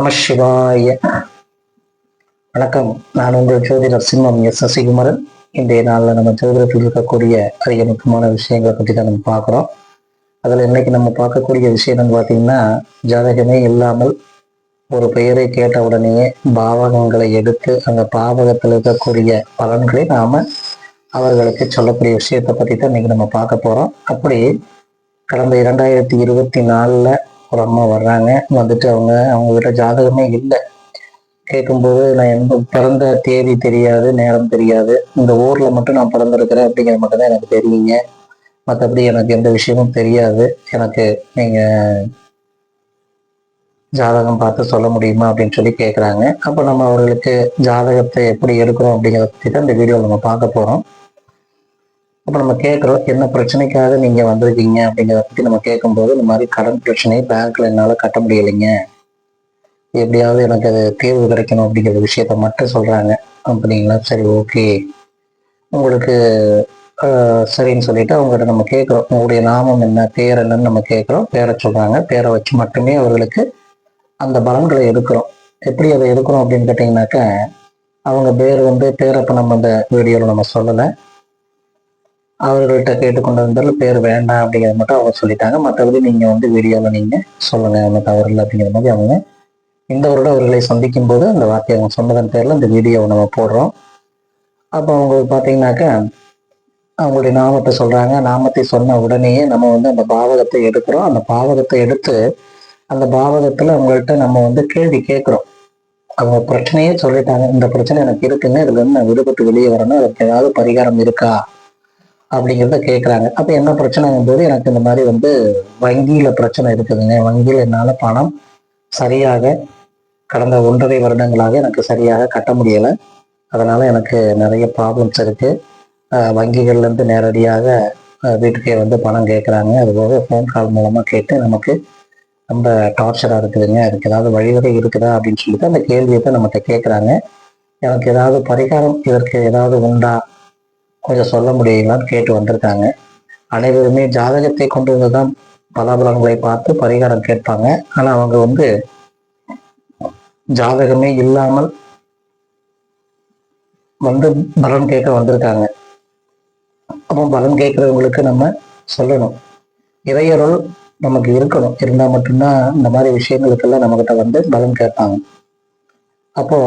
நம சிவாய. வணக்கம். நான் உங்கள் ஜோதிடர் சிம்மம் எஸ். சசிகுமரன். இன்றைய நாளில் நம்ம ஜோதிடத்தில் இருக்கக்கூடிய அதிக முக்கியமான விஷயங்களை பற்றி தான் நம்ம பார்க்குறோம். அதில் இன்னைக்கு நம்ம பார்க்கக்கூடிய விஷயம் என்னன்னு பார்த்தீங்கன்னா ஜாதகமே இல்லாமல் ஒரு பெயரை கேட்ட உடனேயே பாவகங்களை எடுத்து அந்த பாவகத்தில் இருக்கக்கூடிய பலன்களை நாம அவர்களுக்கு சொல்லக்கூடிய விஷயத்தை பற்றி தான் இன்னைக்கு நம்ம பார்க்க போகிறோம் அப்படி கடந்த இரண்டாயிரத்தி இருபத்தி நாலில் ஒரு அம்மா வர்றாங்க. வந்துட்டு அவங்க அவங்க கிட்ட ஜாதகமே இல்லை. கேட்கும்போது நான் எந்த பிறந்த தேதி தெரியாது நேரம் தெரியாது. இந்த ஊரில் மட்டும் நான் பிறந்திருக்கிறேன் அப்படிங்கிறது மட்டும்தான் எனக்கு தெரியுங்க. மற்றபடி எனக்கு எந்த விஷயமும் தெரியாது. எனக்கு நீங்கள் ஜாதகம் பார்த்து சொல்ல முடியுமா அப்படின்னு சொல்லி கேட்குறாங்க அப்போ நம்ம அவர்களுக்கு ஜாதகத்தை எப்படி எடுக்கிறோம் அப்படிங்கிறத பற்றி தான் இந்த வீடியோவில் நம்ம பார்க்க போகிறோம் அப்போ நம்ம கேட்குறோம் என்ன பிரச்சனைக்காக நீங்கள் வந்திருக்கீங்க அப்படிங்கிறத பற்றி நம்ம கேட்கும்போது இந்த மாதிரி கடன் பிரச்சனையை பேங்க்ல என்னால் கட்ட முடியலைங்க. எப்படியாவது எனக்கு அது தீர்வு கிடைக்கணும் அப்படிங்கிற விஷயத்த மட்டும் சொல்கிறாங்க அப்படிங்களா? சரி ஓகே உங்களுக்கு சரின்னு சொல்லிட்டு அவங்ககிட்ட நம்ம கேட்குறோம் உங்களுடைய நாமம் என்ன பேர் என்னன்னு நம்ம கேட்குறோம் பேரை சொல்கிறாங்க பேரை வச்சு மட்டுமே அவர்களுக்கு அந்த பலன்களை எடுக்கிறோம். எப்படி அதை எடுக்கிறோம் அப்படின்னு கேட்டிங்கனாக்கா அவங்க பேர் வந்து பேரை நம்ம அந்த வீடியோவில் நம்ம சொல்லலை. அவர்கள்ட்ட கேட்டுக்கொண்டு வந்தாலும் பேர் வேண்டாம் அப்படிங்கிறத மட்டும் அவங்க சொல்லிட்டாங்க. மற்றபடி நீங்கள் வந்து வீடியோவில் நீங்கள் சொல்லுங்கள் அவங்க தவறு இல்லை அப்படிங்கிற மாதிரி அவங்க இந்த வருடம் அவர்களை சந்திக்கும் போது அந்த வார்த்தையை அவங்க சொன்னதன் பேரில் இந்த வீடியோவை நம்ம போடுறோம். அப்போ அவங்க பார்த்தீங்கன்னாக்கா அவங்களுடைய நாமத்தை சொல்கிறாங்க நாமத்தை சொன்ன உடனேயே நம்ம வந்து அந்த பாவகத்தை எடுக்கிறோம். அந்த பாவகத்தை எடுத்து அந்த பாவகத்தில் அவங்கள்ட்ட நம்ம வந்து கேள்வி கேட்குறோம். அவங்க பிரச்சனையே சொல்லிட்டாங்க. இந்த பிரச்சனை எனக்கு இருக்குங்க. இதுல இருந்து நான் விடுபட்டு வெளியே வரணும். அதுக்கு ஏதாவது பரிகாரம் இருக்கா? அப்படிங்கிறத கேட்குறாங்க அப்போ என்ன பிரச்சனைங்கும் போது எனக்கு இந்த மாதிரி வந்து வங்கியில் பிரச்சனை இருக்குதுங்க. வங்கியில் என்னால் பணம் சரியாக கடந்த ஒன்றரை வருடங்களாக எனக்கு சரியாக கட்ட முடியலை. அதனால் எனக்கு நிறைய ப்ராப்ளம்ஸ் இருக்குது வங்கிகள்லேருந்து நேரடியாக வீட்டுக்கே வந்து பணம் கேட்குறாங்க அதுபோக ஃபோன் கால் மூலமாக கேட்டு நமக்கு ரொம்ப டார்ச்சராக இருக்குதுங்க. அதுக்கு ஏதாவது வழிவகை இருக்குதா அப்படின்னு சொல்லிட்டு அந்த கேள்வியை தான் நம்மகிட்ட கேட்குறாங்க எனக்கு ஏதாவது பரிகாரம் இதற்கு ஏதாவது உண்டா? கொஞ்சம் சொல்ல முடியுங்களான்னு கேட்டு வந்திருக்காங்க. அனைவருமே ஜாதகத்தை கொண்டு வந்து தான் பலாபலங்களை பார்த்து பரிகாரம் கேட்பாங்க. ஆனால் அவங்க வந்து ஜாதகமே இல்லாமல் வந்து பலன் கேட்க வந்திருக்காங்க. அப்போ பலன் கேட்குறவங்களுக்கு நம்ம சொல்லணும். இறையருள் நமக்கு இருக்கணும். இருந்தால் மட்டும்தான் இந்த மாதிரி விஷயங்களுக்கெல்லாம் நம்மகிட்ட வந்து பலன் கேட்பாங்க. அப்போ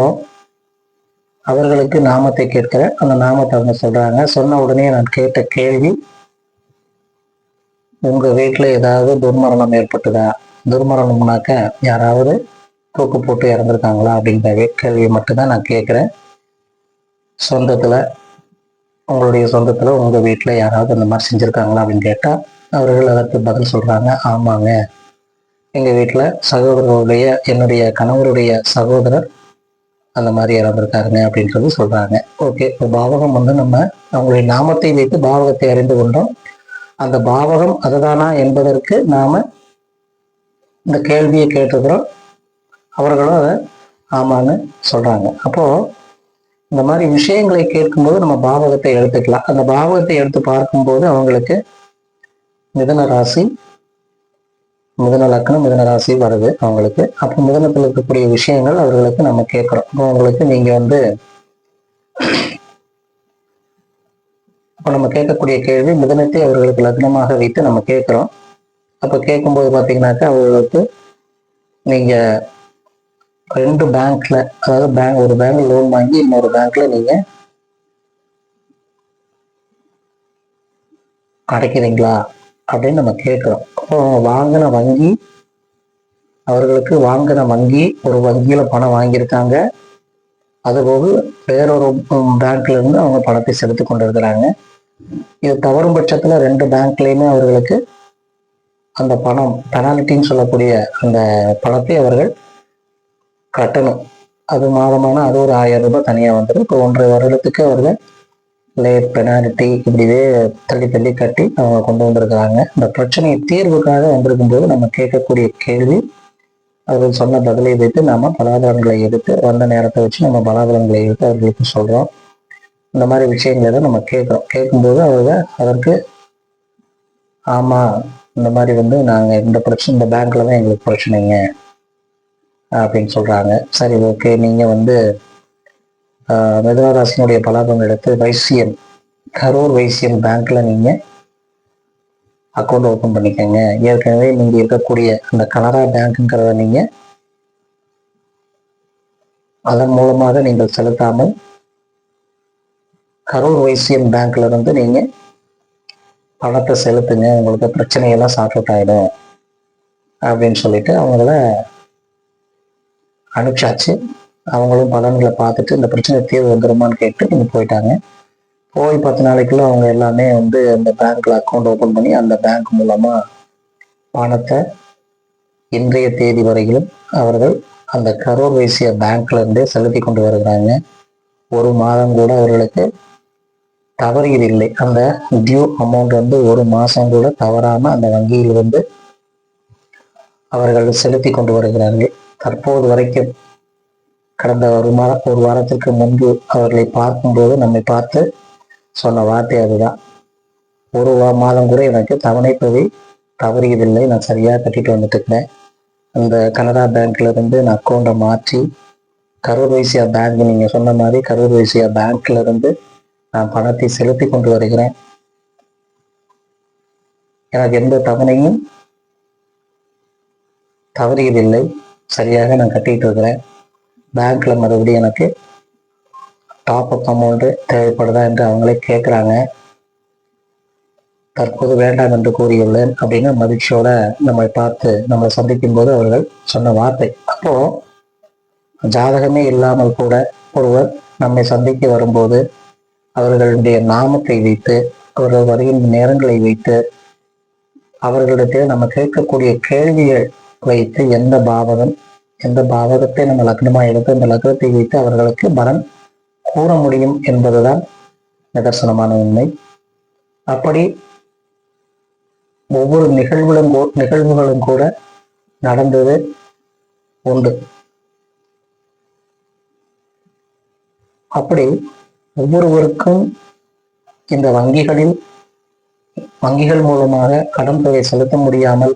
அவர்களுக்கு நாமத்தை கேட்கிறேன் அந்த நாமத்தை அவங்க சொல்றாங்க. சொன்ன உடனே நான் கேட்ட கேள்வி உங்க வீட்டில் ஏதாவது துர்மரணம் ஏற்பட்டுதா? துர்மரணம்னாக்க யாராவது தூக்கு போட்டு இறந்துருக்காங்களா அப்படிங்கிற கேள்வியை மட்டும்தான் நான் கேட்குறேன். சொந்தத்தில் உங்களுடைய சொந்தத்தில் உங்கள் வீட்டில் யாராவது அந்த மாதிரி செஞ்சுருக்காங்களா அப்படின்னு கேட்டால் அவர்கள் அதற்கு பதில் சொல்கிறாங்க ஆமாங்க. எங்கள் வீட்டில் சகோதரருடைய என்னுடைய கணவருடைய சகோதரர் அந்த மாதிரி இறந்துருக்காருங்க அப்படின்னு சொல்லி சொல்றாங்க. ஓகே இப்போ பாவகம் வந்து நம்ம அவங்களுடைய நாமத்தை வைத்து பாவகத்தை அறிந்து கொண்டோம். அந்த பாவகம் அதுதானா என்பதற்கு நாம இந்த கேள்வியை கேட்டிருக்கிறோம். அவர்களும் அதை ஆமான்னு சொல்றாங்க. அப்போ இந்த மாதிரி விஷயங்களை கேட்கும்போது நம்ம பாவகத்தை எடுத்துக்கலாம். அந்த பாவகத்தை எடுத்து பார்க்கும்போது அவங்களுக்கு மிதன ராசி மிதன லக்கணம் மிதன ராசி வருது அவங்களுக்கு. அப்போ மிதனத்தில் இருக்கக்கூடிய விஷயங்கள் அவர்களுக்கு நம்ம கேட்குறோம். அப்போ உங்களுக்கு நீங்கள் வந்து அப்போ நம்ம கேட்கக்கூடிய கேள்வி மிதனத்தை அவர்களுக்கு லக்னமாக வைத்து நம்ம கேட்குறோம். அப்போ கேட்கும்போது பார்த்தீங்கன்னாக்கா அவர்களுக்கு நீங்கள் ரெண்டு பேங்க்ல அதாவது பேங்க் ஒரு பேங்க் லோன் வாங்கி இன்னொரு பேங்க்ல நீங்க அடைக்கிறீங்களா? அப்படின்னு நம்ம கேட்குறோம். அப்போ வாங்கின வங்கி அவர்களுக்கு வாங்கின வங்கி ஒரு வங்கியில பணம் வாங்கியிருக்காங்க. அதுபோக வேறொரு உம், பேங்க்ல இருந்து அவங்க பணத்தை செலுத்தி கொண்டிருக்கிறாங்க. இது தவறும் பட்சத்துல ரெண்டு பேங்க்லயுமே அவர்களுக்கு அந்த பணம் பெனால்ட்டின்னு சொல்லக்கூடிய அந்த பணத்தை அவர்கள் கட்டணும். அது மாதமான அது ஒரு ஆயிரம் ரூபாய் தனியா வந்துடும் இப்போ ஒன்றரை வருடத்துக்கு அவர்கள் லே பெனால்டி இப்படிவே தள்ளி தள்ளி கட்டி அவங்க கொண்டு வந்திருக்கிறாங்க. இந்த பிரச்சனையை தீர்வுக்காக வந்திருக்கும் போது நம்ம கேட்கக்கூடிய கேள்வி அவர்கள் சொன்ன பதிலை வைத்து நாம பலாபலன்களை எடுத்து வந்த நேரத்தை வச்சு நம்ம பலாபலன்களை எடுத்து அவர்களுக்கு சொல்றோம். இந்த மாதிரி விஷயங்களை தான் நம்ம கேட்குறோம். கேட்கும்போது அவங்க அதற்கு ஆமா இந்த மாதிரி வந்து நாங்கள் இந்த பிரச்சனை இந்த பேங்க்ல தான் எங்களுக்கு பிரச்சனைங்க அப்படின்னு சொல்றாங்க. சரி ஓகே நீங்க வந்து ஆஹ், ராசினுடைய பலாபம் எடுத்து வைசியம் கரூர் வைசியம் பேங்க்ல நீங்க அக்கௌண்ட் ஓபன் பண்ணிக்கோங்க. ஏற்கனவே நீங்க இருக்கக்கூடிய அந்த கனரா பேங்க்குங்கிறத நீங்க அதன் மூலமாக நீங்கள் செலுத்தாமல் கரூர் வைசியம் பேங்க்ல இருந்து நீங்க பணத்தை செலுத்துங்க. உங்களுக்கு பிரச்சனையெல்லாம் சார்ட் அவுட் ஆயிடும் அப்படின்னு சொல்லிட்டு அவங்கள அனுப்பிச்சாச்சு. அவங்களும் பலன்களை பார்த்துட்டு இந்த பிரச்சனை தீர்வு வந்துருமான்னு கேட்டு இங்கே போயிட்டாங்க. போய் பத்து நாளைக்குள்ள அவங்க எல்லாமே வந்து அந்த பேங்க்ல அக்கௌண்ட் ஓபன் பண்ணி அந்த பேங்க் மூலமா பணத்தை இன்றைய தேதி வரையிலும் அவர்கள் அந்த கரூர் வைசிய பேங்க்ல இருந்தே செலுத்தி கொண்டு வருகிறாங்க. ஒரு மாதம் கூட அவர்களுக்கு தவறியது இல்லை. அந்த டியூ அமௌண்ட் வந்து ஒரு மாசம் கூட தவறாம அந்த வங்கியில் வந்து அவர்கள் செலுத்தி கொண்டு வருகிறார்கள். தற்போது வரைக்கும் கடந்த ஒரு மாதம் ஒரு வாரத்திற்கு முன்பு அவர்களை பார்க்கும்போது நம்மை பார்த்து சொன்ன வார்த்தை அதுதான். ஒரு மாதம் கூட எனக்கு தவணைப்பதி தவறியதில்லை. நான் சரியாக கட்டிட்டு வந்துட்டு இருக்கிறேன் அந்த கனரா பேங்க்ல இருந்து நான் அக்கௌண்ட்டை மாற்றி கரூர் வைசியா பேங்க் நீங்க சொன்ன மாதிரி கரூர் வைசியா பேங்க்ல இருந்து நான் பணத்தை செலுத்தி கொண்டு வருகிறேன். எனக்கு எந்த தவணையும் தவறியதில்லை. சரியாக நான் கட்டிட்டு இருக்கிறேன். பேங்க்ல மறுபடியும் எனக்கு டாப் அப் அமௌண்ட் தேவைப்படுதா என்று அவங்களே கேட்குறாங்க தற்போது வேண்டாம் என்று கூறியுள்ளேன் அப்படின்னு மகிழ்ச்சியோட நம்மை பார்த்து நம்மளை சந்திக்கும் போது அவர்கள் சொன்ன வார்த்தை. அப்போ ஜாதகமே இல்லாமல் கூட ஒருவர் நம்மை சந்திக்க வரும்போது அவர்களுடைய நாமத்தை வைத்து அவர்கள் வருகின்ற நேரங்களை வைத்து அவர்களிடத்தில் நம்ம கேட்கக்கூடிய கேள்விகள் வைத்து எந்த பாவகம் எந்த பாவகத்தை நம்ம லக்னமா எடுத்து அந்த லக்னத்தை வைத்து அவர்களுக்கு பலன் கூற முடியும் என்பதுதான் நிதர்சனமான உண்மை. அப்படி ஒவ்வொரு நிகழ்வுகளும் நிகழ்வுகளும் கூட நடந்தது உண்டு. அப்படி ஒவ்வொருவருக்கும் இந்த வங்கிகளில் வங்கிகள் மூலமாக கடன் தொகை செலுத்த முடியாமல்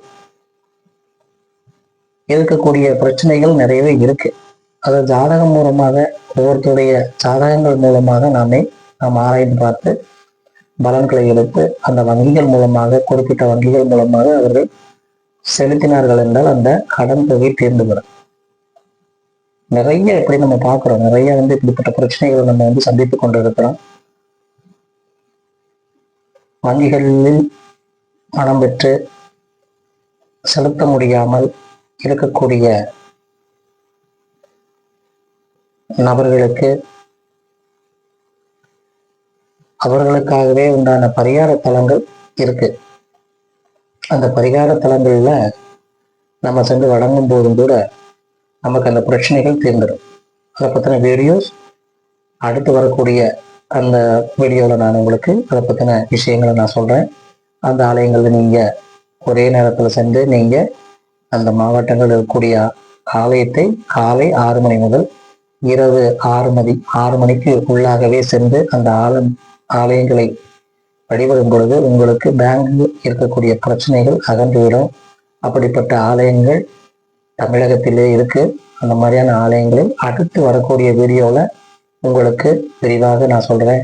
இருக்கக்கூடிய பிரச்சனைகள் நிறையவே இருக்கு. அது ஜாதகம் மூலமாக ஒவ்வொருத்தருடைய ஜாதகங்கள் மூலமாக நாமே நாம் ஆராய்ந்து பார்த்து பலன்களை எடுத்து அந்த வங்கிகள் மூலமாக குறிப்பிட்ட வங்கிகள் மூலமாக அவர்கள் செலுத்தினார்கள் என்றால் அந்த கடன் தொகை தீர்ந்து வரும் நிறைய இப்படி நம்ம பார்க்கிறோம். நிறைய வந்து இப்படிப்பட்ட பிரச்சனைகளை நம்ம வந்து சந்தித்துக் கொண்டு இருக்கிறோம் வங்கிகளில் பணம் பெற்று செலுத்த முடியாமல் இருக்கக்கூடிய நபர்களுக்கு அவர்களுக்காகவே உண்டான பரிகார தலங்கள் இருக்கு. அந்த பரிகார தலங்கள்ல நம்ம சென்று வழங்கும் போதும் கூட நமக்கு அந்த பிரச்சனைகள் தீர்ந்துடும். அதை பற்றின வீடியோஸ் அடுத்து வரக்கூடிய அந்த வீடியோவில் நான் உங்களுக்கு அதை பற்றின விஷயங்களை நான் சொல்கிறேன் அந்த ஆலயங்களில் நீங்கள் ஒரே நேரத்தில் சென்று நீங்கள் அந்த மாவட்டங்கள் இருக்கக்கூடிய ஆலயத்தை காலை ஆறு மணி முதல் இரவு ஆறு மணி ஆறு மணிக்கு உள்ளாகவே சென்று அந்த ஆலம் ஆலயங்களை வழிபடும் பொழுது உங்களுக்கு பேங்கில் இருக்கக்கூடிய பிரச்சனைகள் அகன்றுவிடும். அப்படிப்பட்ட ஆலயங்கள் தமிழகத்திலே இருக்கு. அந்த மாதிரியான ஆலயங்களை அடுத்து வரக்கூடிய வீடியோவில் உங்களுக்கு விரிவாக நான் சொல்றேன்.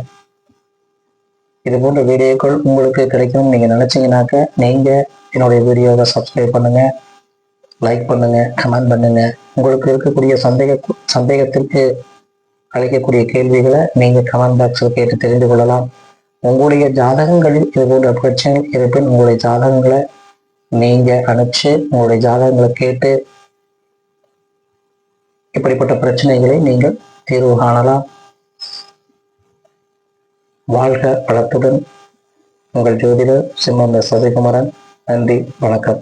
இது போன்ற வீடியோக்கள் உங்களுக்கு கிடைக்கணும்னு நீங்க நினச்சிங்கனாக்க நீங்க என்னுடைய வீடியோவை சப்ஸ்கிரைப் பண்ணுங்க. லைக் பண்ணுங்க கமெண்ட் பண்ணுங்க. உங்களுக்கு இருக்கக்கூடிய சந்தேக சந்தேகத்திற்கு அழைக்கக்கூடிய கேள்விகளை நீங்க கமெண்ட் பாக்ஸில் கேட்டு தெரிந்து கொள்ளலாம். உங்களுடைய ஜாதகங்களில் இது போன்ற பிரச்சனைகள் இருப்பின் உங்களுடைய ஜாதகங்களை நீங்க அனுப்பிச்சு உங்களுடைய ஜாதகங்களை கேட்டு இப்படிப்பட்ட பிரச்சனைகளை நீங்கள் தீர்வு காணலாம். வாழ்க வளத்துடன். உங்கள் ஜோதிடர் சிம்மந்த சசிகுமரன். நன்றி வணக்கம்.